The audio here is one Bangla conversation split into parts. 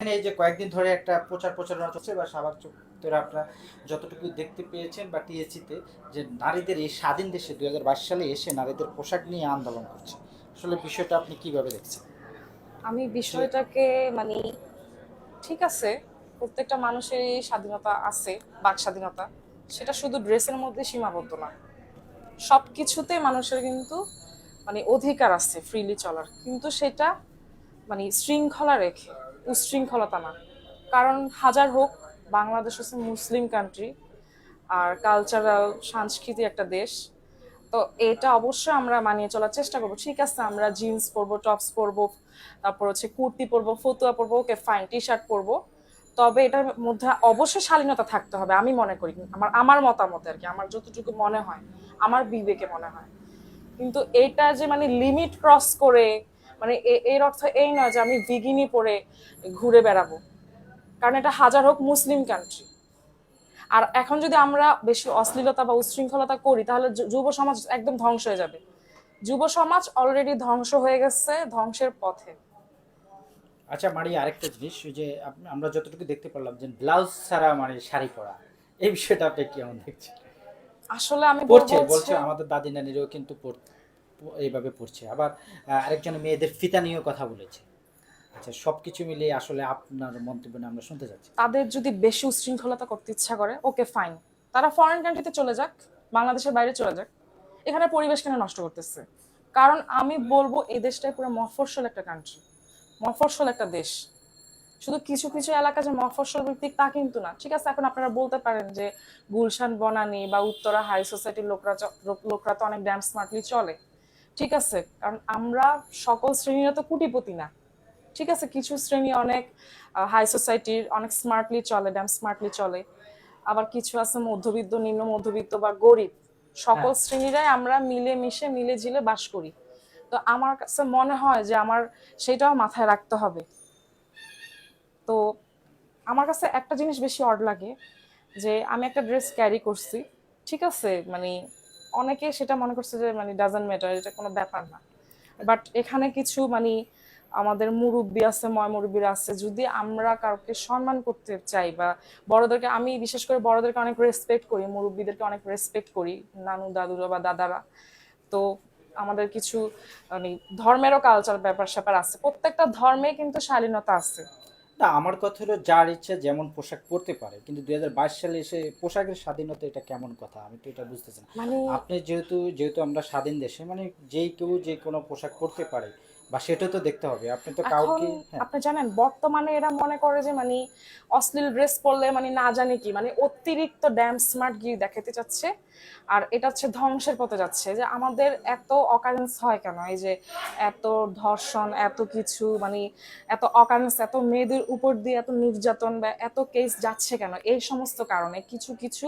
এই যে কয়েকদিন ধরে একটা প্রচার প্রচারণা চলছে বা সবার চোখে আপনারা যতটুকু দেখতে পেয়েছেন বা টিএসিতে যে নারীদের এই স্বাধীন দেশে দু হাজার বাইশ সালে এসে নারীদের পোশাক নিয়ে আন্দোলন করছে। আসলে বিষয়টা আপনি কীভাবে দেখছেন? আমি বিষয়টাকে মানে ঠিক আছে, প্রত্যেকটা মানুষেরই স্বাধীনতা আছে, বাক স্বাধীনতা। সেটা শুধু ড্রেসের মধ্যে সীমাবদ্ধ না। সব কিছুতে মানুষের কিন্তু মানে অধিকার আছে ফ্রিলি চলার। কিন্তু সেটা মানে শৃঙ্খলা রেখে। উশৃঙ্খলতা না। কারণ হাজার হোক, বাংলাদেশ হচ্ছে মুসলিম কান্ট্রি আর কালচারাল সাংস্কৃতিক একটা দেশ। তো এটা অবশ্যই আমরা মানিয়ে চলার চেষ্টা করব। ঠিক আছে, আমরা জিন্স পরবো টপস পরবো, তারপর হচ্ছে কুর্তি পরবো, ফতুয়া পরবো, ওকে ফাইন টি শার্ট পরবো। তবে এটার মধ্যে অবশ্যই শালীনতা থাকতে হবে, আমি মনে করি। আমার আমার মতামত আর কি, আমার যতটুকু মনে হয়, আমার বিবেকে মনে হয়। কিন্তু এটা যে মানে লিমিট ক্রস করে মানে এর অর্থ এই নয় যে আমি বিগিনি পরে ঘুরে বেড়াবো। কারণ এটা হাজার হোক মুসলিম কান্ট্রি আর এখন যদি আমরা বেশি অশ্লীলতা বা উচ্ছৃঙ্খলতা করি তাহলে যুব সমাজ একদম ধ্বংস হয়ে যাবে। যুব সমাজ অলরেডি ধ্বংস হয়ে গেছে ধ্বংসের পথে। আচ্ছা মারি আরেকটা জিনিস যে আমরা যতটুকু দেখতে পারলাম যে ব্লাউজ ছাড়া মানে শাড়ি পরা এই বিষয়টা আপনি কেমন দেখছেন? আসলে আমি বলছি। বলছে আমাদের দাদি নানিরাও কিন্তু পড়- প- এইভাবে পড়ছে। আবার আরেকজন মেয়েদের ফিতা নিয়েও কথা বলেছে। আচ্ছা সবকিছু মিলিয়ে আসলে আপনার মন্তব্য নিয়ে আমরা শুনতে যাচ্ছি তাদের যদি বেশি উশৃঙ্খলতা করতে ইচ্ছা করে, ওকে ফাইন তারা ফরেন কান্ট্রিতে চলে যাক, বাংলাদেশের বাইরে চলে যাক। এখানে পরিবেশ কেন নষ্ট করতেছে? কারণ আমি বলব, এই দেশটাই পুরো মফস্বল একটা কান্ট্রি মফস্বল একটা দেশ। শুধু কিছু কিছু এলাকা যে মফস্বল ভিত্তিক তা কিন্তু না। ঠিক আছে, এখন আপনারা বলতে পারেন যে গুলশান, বনানি বা উত্তরা হাই সোসাইটির লোকরা লোকরা তো অনেক ড্যাম স্মার্টলি চলে। ঠিক আছে কারণ আমরা সকল শ্রেণীরা তো কুটিপতি না। ঠিক আছে কিছু শ্রেণি অনেক হাই সোসাইটির অনেক স্মার্টলি চলে ড্যাম স্মার্টলি চলে। আবার কিছু আছে মধ্যবিত্ত নিম্ন মধ্যবিত্ত বা গরিব। সকল হ্যাঁ। শ্রেণীরাই আমরা মিলে মিশে মিলে ঝিলে বাস করি। তো আমার কাছে মনে হয় যে আমার সেটাও মাথায় রাখতে হবে। তো আমার কাছে একটা জিনিস বেশি অড লাগে যে আমি একটা ড্রেস ক্যারি করছি। ঠিক আছে মানে অনেকে সেটা মনে করছে যে মানে ডাজেন্ট ম্যাটার এটা কোনো ব্যাপার না। বাট এখানে কিছু মানে আমাদের মুরব্বী আছে ময় মুরব্বীরা আছে, যদি আমরা কাউকে সম্মান করতে চাই বা বড়দেরকে, আমি বিশেষ করে বড়দেরকে অনেক রেসপেক্ট করি, মুরব্বীদেরকে অনেক রেসপেক্ট করি, নানু, দাদুরা বা দাদারা। তো আমাদের কিছু মানে ধর্মেরও কালচার ব্যাপার স্যাপার আছে। প্রত্যেকটা ধর্মে কিন্তু শালীনতা আছে। না আমার কথা হলো যার ইচ্ছা যেমন পোশাক পরতে পারে কিন্তু দুই সালে এসে পোশাকের স্বাধীনতা এটা কেমন কথা? আমি তো এটা বুঝতেছি না। মানে আপনি যেহেতু যেহেতু আমরা স্বাধীন দেশে মানে যেই কেউ যে কোনো পোশাক পরতে পারে বা সেটা তো দেখতে হবে। আপনি তো কাউকে হ্যাঁ, আপনি জানেন বর্তমানে এরা মনে করে যে মানে অশ্লীল ড্রেস পরলে মানে না জানি কি মানে অতিরিক্ত ড্যাম স্মার্ট গিয়ে দেখাতে চাচ্ছে। আর এটা হচ্ছে ধ্বংসের পথে যাচ্ছে, যে আমাদের এত অকারেন্স হয় কেন? এই যে এত ধর্ষণ, এত কিছু মানে এত অকারেন্স এত মেয়েদের উপর দিয়ে এত নির্যাতন বা এত কেস যাচ্ছে কেন? এই সমস্ত কারণে কিছু কিছু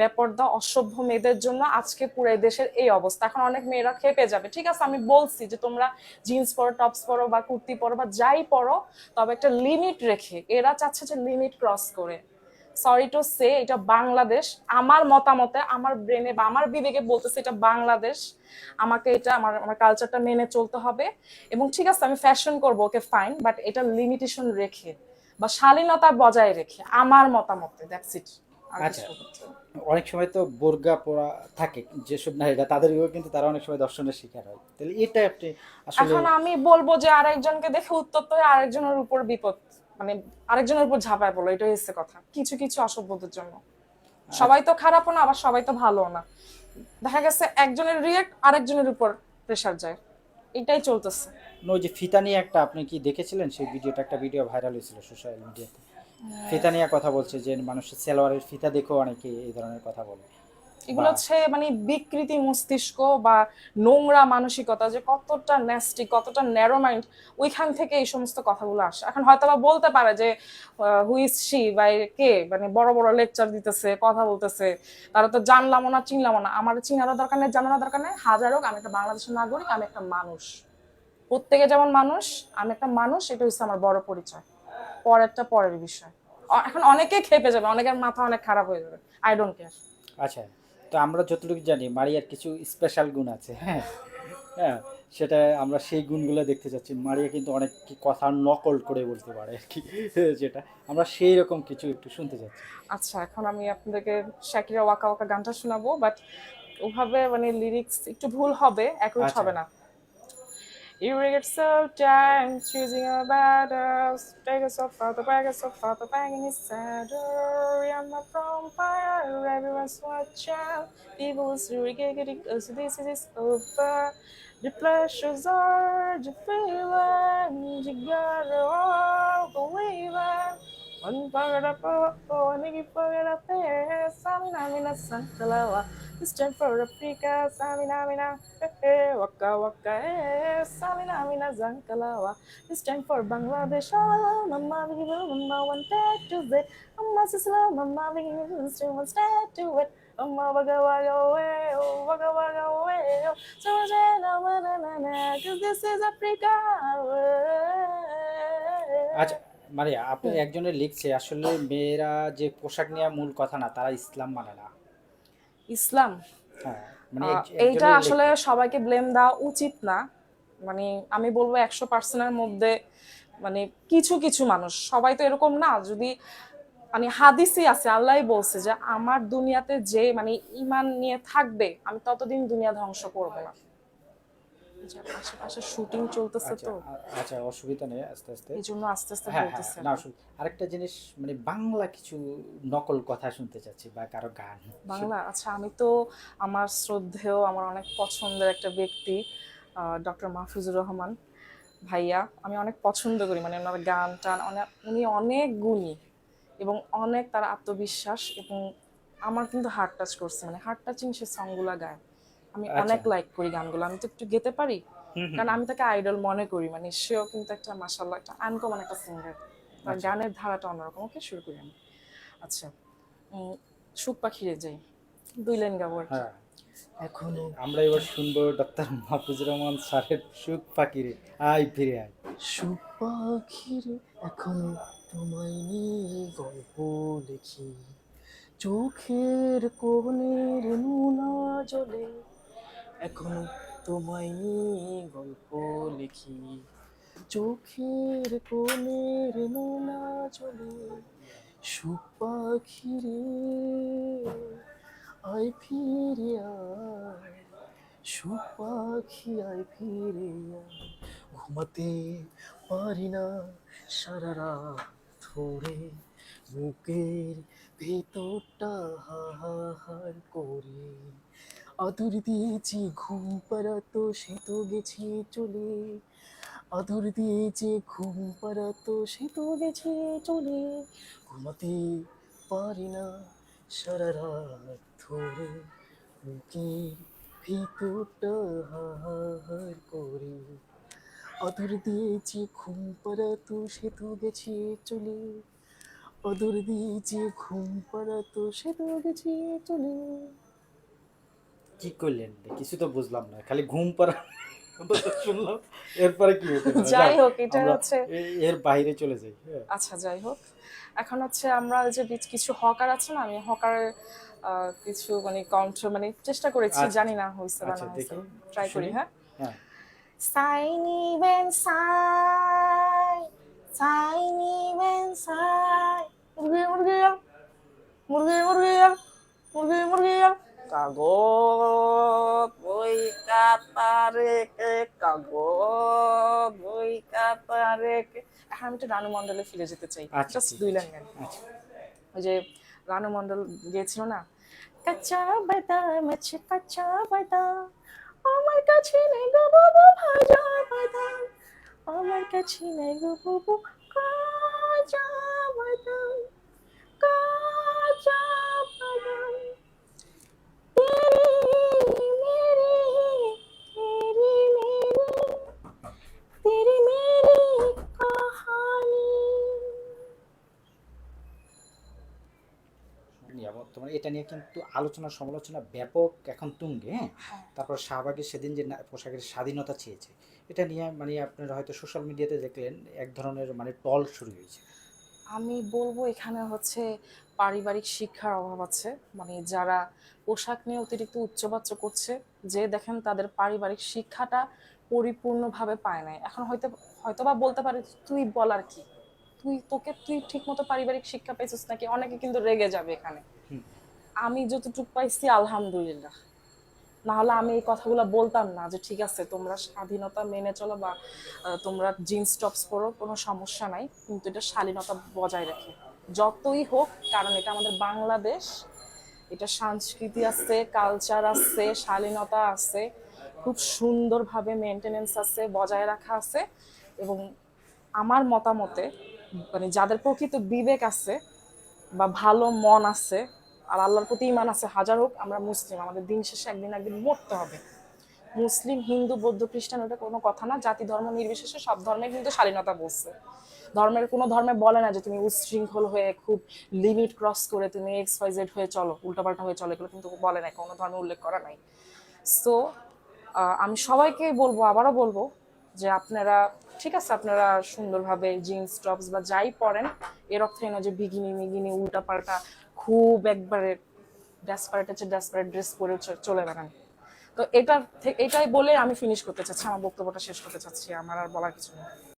বেপর্দা, অসভ্য মেয়েদের জন্য আজকে পুরো দেশের এই অবস্থা। এখন অনেক মেয়েরা খেপে যাবে। ঠিক আছে, আমি বলছি যে তোমরা জিন্স পরো টপস পরো বা কুর্তি পরো বা যাই পরো, তবে একটা লিমিট রেখে, এরা চাচ্ছে যে লিমিট ক্রস করে। সরি টু সে এটা বাংলাদেশ। আমার মতামতে আমার ব্রেনে বা আমার বিবেকে বলতেছে এটা বাংলাদেশ। আমাকে এটা আমার আমার কালচারটা মেনে চলতে হবে। এবং ঠিক আছে আমি ফ্যাশন করব ওকে ফাইন বাট এটা লিমিটেশন রেখে বা শালীনতা বজায় রেখে আমার মতামতে দ্যাটস ইট আচ্ছা। অনেক সময় তো বোরগা পরা থাকে যেসব নারীরা তাদেরকেও কিন্তু তারা অনেক সময় দর্শনের শিকার হয়। তাহলে এটা আপনি এখন আমি বলব যে আরেকজনকে দেখে উত্তপ্ত হয়ে আরেকজনের উপর বিপদ। মানে আরেকজনের উপর ঝাঁপায় পড়ল এটাই হচ্ছে কথা। কিছু কিছু অসভ্যদের জন্য। সবাই তো খারাপও না আবার সবাই তো ভালো না। দেখা গেছে একজনের রিয়েক্ট আরেকজনের উপর প্রেসার যায়। এটাই চলতেছে। ওই যে ফিতা নিয়ে একটা আপনি কি দেখেছিলেন? সেই ভিডিওটা একটা ভিডিও ভাইরাল হয়েছিল সোশ্যাল মিডিয়াতে ফিতা নিয়ে কথা বলছে যে মানুষের সেলোয়ারের ফিতা দেখেও অনেকে এই ধরনের কথা বলে। এগুলো হচ্ছে মানে বিকৃতি মস্তিষ্ক বা নোংরা মানসিকতা যে কতটা ন্যাস্টি কতটা ন্যারো মাইন্ড ওইখান থেকে এই সমস্ত কথাগুলো আসে। এখন হয়তো বা বলতে পারে যে হুইস সি বা কে? মানে বড় বড় লেকচার দিতেছে কথা বলতেছে। তারা তো জানলামও না চিনলামও না। আমার চিনারও দরকার নেই জানানোর দরকার নেই। হাজার হোক আমি একটা বাংলাদেশের নাগরিক আমি একটা মানুষ। প্রত্যেকে যেমন মানুষ আমি একটা মানুষ এটা হচ্ছে আমার বড় পরিচয়। পরেরটা পরের বিষয়। এখন অনেকে খেপে যাবে অনেকের মাথা অনেক খারাপ হয়ে যাবে। আই ডোন্ট কেয়ার আচ্ছা। তো আমরা যতটুকু জানি মারিয়ার কিছু স্পেশাল গুণ আছে হ্যাঁ? হ্যাঁ সেটা আমরা সেই গুণগুলো দেখতে চাচ্ছি। মারিয়া কিন্তু অনেক কথা নকল করে বলতে পারে আর কি যেটা আমরা সেই রকম কিছু একটু শুনতে চাচ্ছি। আচ্ছা এখন আমি আপনাদেরকে শাকিরা ওয়াকা ওয়াকা গানটা শোনাবো বাট ওভাবে মানে লিরিক্স একটু ভুল হবে অ্যাকুরেট আচ্ছা। হবে না। You regret so time choosing your battles. Take us so far, the bag is so far, the bag in his saddle. I'm not from fire, everyone's watching. People is really getting close, this is over. The pleasures are the feeling, you gotta all believe it. One forget up, oh, one nigga forget up there. Samina, mina, sankalawa. This time for Africa, Samina, mina, eh, eh, waka, waka, eh. Samina, mina, zankalawa. Time for Bangladesh, oh, mama, you mama one take to it. Mama, so slow, mama, you still one step to it. Mama, waga, waga, way, oh, waga, waga, way, oh. So, na, na, na, na, na, cause this is Africa. আচ্ছা মারিয়া আপনি একজনের লিখছে আসলে মেয়েরা যে পোশাক নিয়ে মূল কথা না তারা ইসলাম মানে না ইসলাম। হ্যাঁ মানে এইটা আসলে সবাইকে ব্লেম দেওয়া উচিত না। মানে আমি বলব একশো পার্সেন্টের মধ্যে মানে কিছু কিছু মানুষ। সবাই তো এরকম না যদি মানে হাদিসই আছে আল্লাহ বলছে যে আমার দুনিয়াতে যে মানে ইমান নিয়ে থাকবে আমি ততদিন দুনিয়া ধ্বংস করব না। আশেপাশে শুটিং চলতেছে আচ্ছা তো। আচ্ছা অসুবিধা নেই আস্তে আস্তে। এই জন্য আস্তে আস্তে হ্যাঁ হ্যাঁ বলতেছে না আরেকটা জিনিস মানে বাংলা কিছু নকল কথা শুনতে চাচ্ছি বা কারও গান বাংলা আচ্ছা আমি তো আমার শ্রদ্ধেয় আমার অনেক পছন্দের একটা ব্যক্তি ডক্টর মাহফুজুর রহমান ভাইয়া। আমি অনেক পছন্দ করি মানে ওনার গান টান অনেক উনি অনেক গুণী এবং অনেক তার আত্মবিশ্বাস এবং আমার কিন্তু হার্ট টাচ করছে মানে হার্ট টাচিং সে সংগুলা গায়। আমি আচ্ছা। অনেক লাইক করি গানগুলো আমি তো একটু গেতে পারি। কারণ আমি তাকে আইডল মনে করি মানে সেও কিন্তু একটা মাসাল্লাহ একটা আনকমন একটা সিঙ্গার তার আচ্ছা। গানের ধারাটা অন্যরকম। ওকে শুরু করি আমি। আচ্ছা সুখ পাখিরে যাই। দুই লাইন গাবো আর কি। হ্যাঁ। এখনও। আমরা এবার শুনব ডক্টর মাহফুজুর রহমান স্যারের সুখ পাখিরে। আয় ফিরে আয়। সুখ পাখির এখন তোমায় নিয়ে গল্প লিখি। চোখের কোণের নুনা জলে এখনও তোমায় গল্প লিখি। চোখের কোণের নুনা চলে সুখ পাখিরে আয় ফিরে আয় পাখি আয় ঘুমাতে পারি না সারা রাত ধরে, বুকের ভেতরটা হাহার করে। আদর দিয়েছি ঘুম পাড়াতো সে তো গেছে চলে। আদর দিয়েছে ঘুম পাড়াতো সে তো গেছে চলে। ঘুমাতে পারি না, সারা রাত ধরে বুকের ভিতরটা হাহার করে। আদর দিয়েছি ঘুম পাড়াতো সে তো গেছে চলে। আদর দিয়েছি ঘুম পাড়াতো সে তো গেছে চলে। কি করলেন কিছু তো বুঝলাম না খালি ঘুম পাড়া শুনলাম এরপরে কি যাই হোক এটা হচ্ছে এর বাইরে চলে যাই হ্যাঁ। আচ্ছা যাই হোক। এখন হচ্ছে আমরা যে কিছু হকার আছে না আমি হকারের কিছু মানে কণ্ঠ মানে চেষ্টা করেছি আচ্ছা। জানি না হয়েছে বা আচ্ছা, না ট্রাই করি হ্যাঁ। হ্যাঁ। সাইনি বেন সাই সাইনি বেন সাই কাতারে কে কাগজ বই কাতারে কে? এখন আমি একটু রানু মন্ডলে ফিরে যেতে চাই। আচ্ছা, জাস্ট দুই লাইন গান। আচ্ছা। ওই যে রানু মন্ডল গিয়েছিল না? কাঁচা বাদাম আছে কাঁচা বাদাম আমার কাছে নেই গো বাবু ভাজা বাদাম আমার কাছে নেই গো বাবু কাঁচা বাদাম কাঁচা বাদাম বর্তমানে এটা নিয়ে কিন্তু আলোচনা সমালোচনা ব্যাপক এখন তুঙ্গে হ্যাঁ? হ্যাঁ। তারপর শাহবাগের সেদিন যে পোশাকের স্বাধীনতা চেয়েছে এটা নিয়ে মানে আপনারা হয়তো সোশ্যাল মিডিয়াতে দেখলেন এক ধরনের মানে টল শুরু হয়েছে। আমি বলব এখানে হচ্ছে পারিবারিক শিক্ষার অভাব আছে মানে যারা পোশাক নিয়ে অতিরিক্ত উচ্চবাচ্য করছে যে দেখেন তাদের পারিবারিক শিক্ষাটা পরিপূর্ণভাবে পায় নাই। এখন হয়তো হয়তো বা বলতে পারে তুই বলার কি। তুই তোকে তুই ঠিক মতো পারিবারিক শিক্ষা পেয়েছিস নাকি? অনেকে কিন্তু রেগে যাবে এখানে। আমি যতটুকু পাইছি, আলহামদুলিল্লাহ। না হলে আমি এই কথাগুলো বলতাম না যে, ঠিক আছে, তোমরা স্বাধীনতা মেনে চলো বা তোমরা জিন্স টপস পরো, কোনো সমস্যা নাই। কিন্তু এটা শালীনতা বজায় রাখে। যতই হোক, কারণ এটা আমাদের বাংলাদেশ, এটা সংস্কৃতি আছে কালচার আছে, শালীনতা আছে, খুব সুন্দরভাবে মেনটেনেন্স আছে, বজায় রাখা আছে এবং আমার মতামতে মানে যাদের প্রকৃত বিবেক আছে বা ভালো মন আছে আর আল্লাহর প্রতি ইমান আছে, হাজার হোক, আমরা মুসলিম। আমাদের দিন শেষে একদিন একদিন মরতে হবে। মুসলিম, হিন্দু, বৌদ্ধ, খ্রিস্টান ওটা কোনো কথা না। জাতি, ধর্ম নির্বিশেষে সব ধর্মে কিন্তু শালীনতা বলছে। ধর্মের, কোনো ধর্মে বলে না যে তুমি উচ্ছৃঙ্খল হয়ে খুব লিমিট ক্রস করে তুমি এক্স ওয়াই জেড হয়ে চলো, উল্টাপাল্টা হয়ে চলো, এগুলো কিন্তু বলে না কোনো ধর্মে উল্লেখ করা নাই। সো আমি সবাইকে বলব, আবারও বলব যে আপনারা, ঠিক আছে, আপনারা সুন্দরভাবে জিন্স টপস বা যাই পরেন, এর অর্থ নয় যে বিগিনি মিগিনি উল্টাপাল্টা খুব একবারে ড্যাসপারেট আছে ড্যাসপারেট ড্রেস পরে চলে বেড়ান তো এটা এটাই বলে আমি ফিনিশ করতে চাচ্ছি, আমার বক্তব্যটা শেষ করতে চাচ্ছি, আমার আর বলার কিছু নেই।